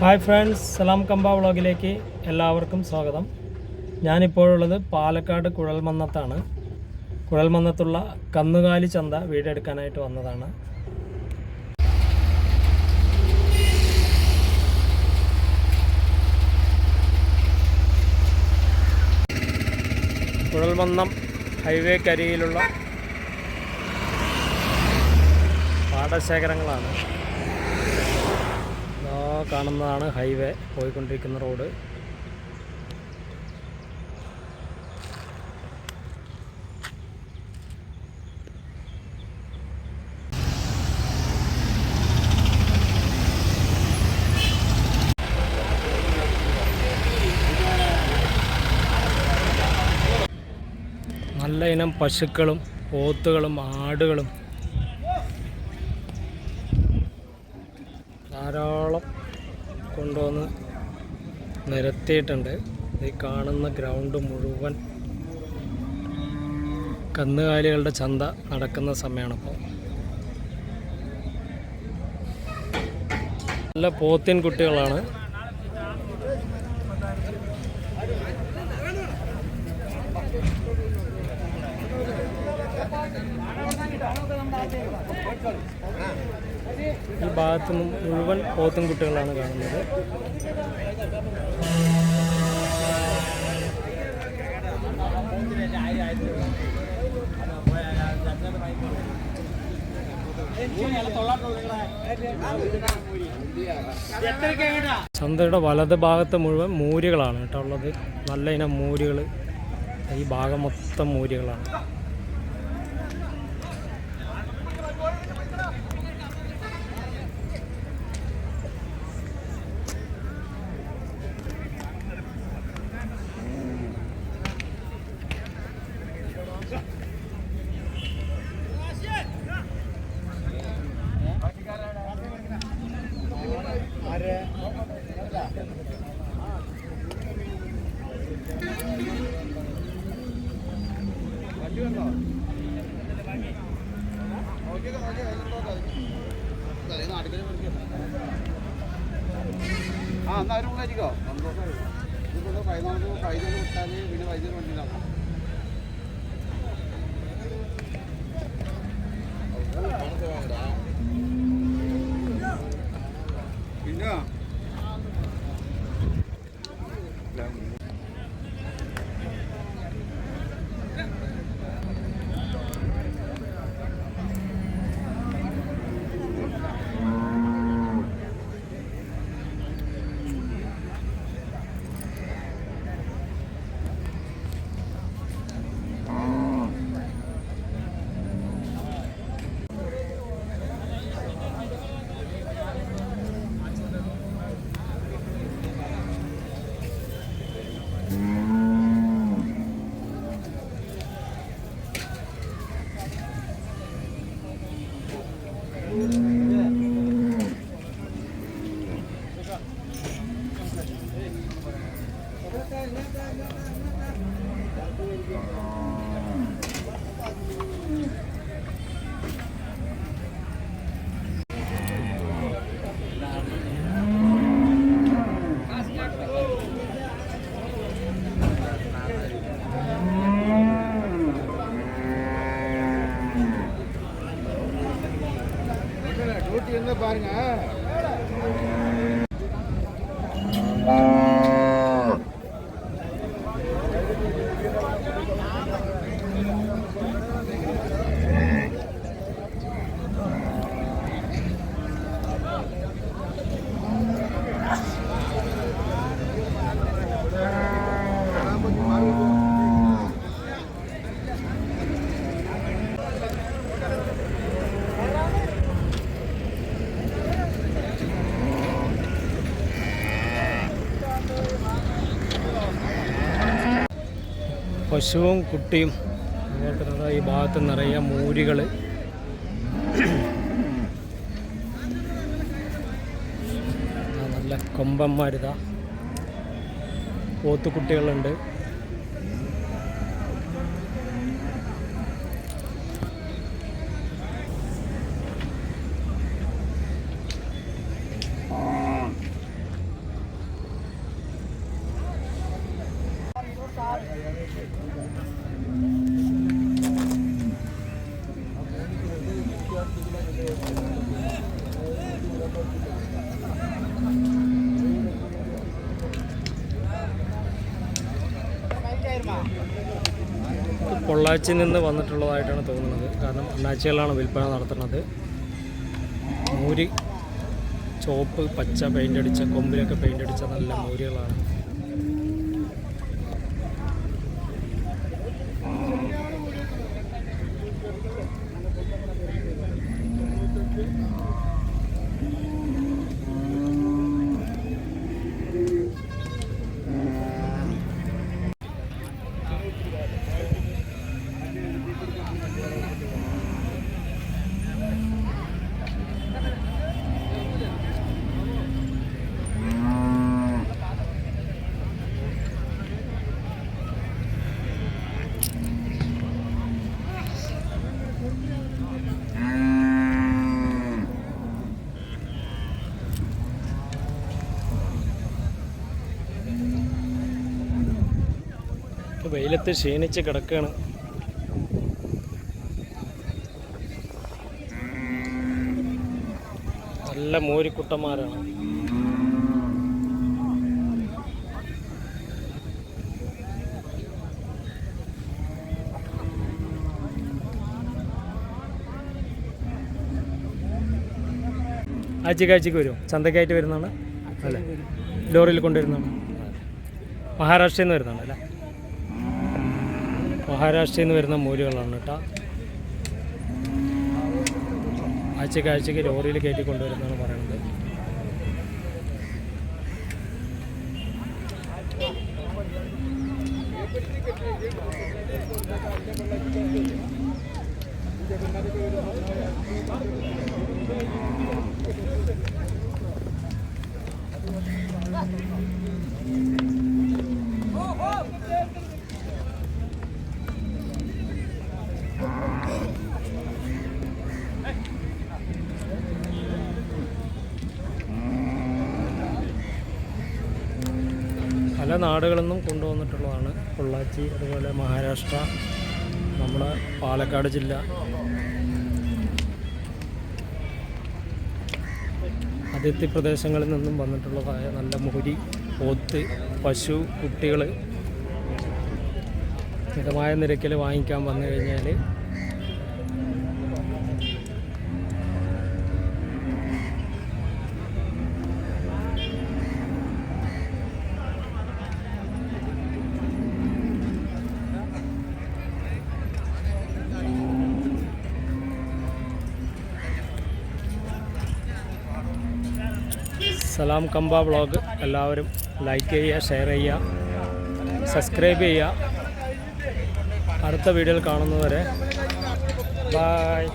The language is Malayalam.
ഹായ് ഫ്രണ്ട്സ് സലാം കമ്പ വ്ളോഗിലേക്ക് എല്ലാവർക്കും സ്വാഗതം. ഞാനിപ്പോഴുള്ളത് പാലക്കാട് കുഴൽമന്നത്താണ്. കുഴൽമന്നത്തുള്ള കന്നുകാലി ചന്ത വീടെടുക്കാനായിട്ട് വന്നതാണ്. കുഴൽമന്നം ഹൈവേക്കരിയിലുള്ള പാടശേഖരങ്ങളാണ്. കാണുന്നതാണ് ഹൈവേ പോയിക്കൊണ്ടിരിക്കുന്ന റോഡ്. നല്ല ഇനം പശുക്കളും പോത്തുകളും ആടുകളും. ധാരാളം കൊണ്ടുവന്ന് നിരത്തിയിട്ടുണ്ട്. ഈ കാണുന്ന ഗ്രൗണ്ട് മുഴുവൻ കന്നുകാലികളുടെ ചന്ത നടക്കുന്ന സമയമാണിപ്പോൾ. നല്ല പോത്തിൻ കുട്ടികളാണ്. ഈ ഭാഗത്ത് നിന്നും മുഴുവൻ പോത്തും കുട്ടികളാണ് കാണുന്നത്. ചന്തയുടെ വലത് ഭാഗത്ത് മുഴുവൻ മൂരികളാണ് കേട്ടോ ഉള്ളത്. നല്ല ഇനം മൂരികൾ ഈ ഭാഗം മൊത്തം മൂരികളാണ്. ആ എന്നാ അവരും ഉണ്ടായിരിക്കോ സന്തോഷം ഇതിപ്പോൾ പതിനാല് പതിനഞ്ച് വിട്ടാൽ പിന്നെ വൈദ്യുതി വണ്ടിയിലാക്കാം പശുവും കുട്ടിയും അതുപോലെ ഈ ഭാഗത്ത് നിറയെ മൂരികൾ നല്ല കൊമ്പന്മാരിതാ. പോത്തുകുട്ടികളുണ്ട് പൊള്ളാച്ചിൽ നിന്ന് വന്നിട്ടുള്ളതായിട്ടാണ് തോന്നുന്നത്. കാരണം അണ്ണാച്ചികളിലാണ് വിൽപ്പന നടത്തുന്നത്. മൂരി ചോപ്പ് പച്ച പെയിന്റ് അടിച്ച കൊമ്പിലൊക്കെ പെയിന്റ് അടിച്ച നല്ല മൂരികളാണ്. വെയിലത്ത് ക്ഷീണിച്ച് കിടക്കുകയാണ് നല്ല മോരിക്കുട്ടന്മാരാണ് ആഴ്ചക്ക് ആഴ്ചക്ക് വരും. ചന്തക്കായിട്ട് വരുന്നതാണ്. അല്ലേ? ലോറിയിൽ കൊണ്ടുവരുന്നതാണ്. മഹാരാഷ്ട്രയിൽ നിന്ന് വരുന്നതാണ് അല്ലേ? മഹാരാഷ്ട്രയിൽ നിന്ന് വരുന്ന മൂലികളാണ് കേട്ടോ. ആഴ്ചക്ക് ആഴ്ചക്ക് ലോറിയിൽ കയറ്റി കൊണ്ടുവരുന്നതാണ് പറയുന്നത്. പല നാടുകളിൽ നിന്നും കൊണ്ടുവന്നിട്ടുള്ളതാണ്. പൊള്ളാച്ചി അതുപോലെ മഹാരാഷ്ട്ര നമ്മുടെ പാലക്കാട് ജില്ല. അതിർത്തി പ്രദേശങ്ങളിൽ നിന്നും വന്നിട്ടുള്ളതായ നല്ല മുഹരി പോത്ത് പശു കുട്ടികൾ മിതമായ നിരക്കിൽ വാങ്ങിക്കാൻ വന്നു കഴിഞ്ഞാൽ സലാം കമ്പ വ്ളോഗ് എല്ലാവരും ലൈക്ക് ചെയ്യുക ഷെയർ ചെയ്യുക സബ്സ്ക്രൈബ് ചെയ്യുക. അടുത്ത വീഡിയോയിൽ കാണുന്നവരെ ബായ്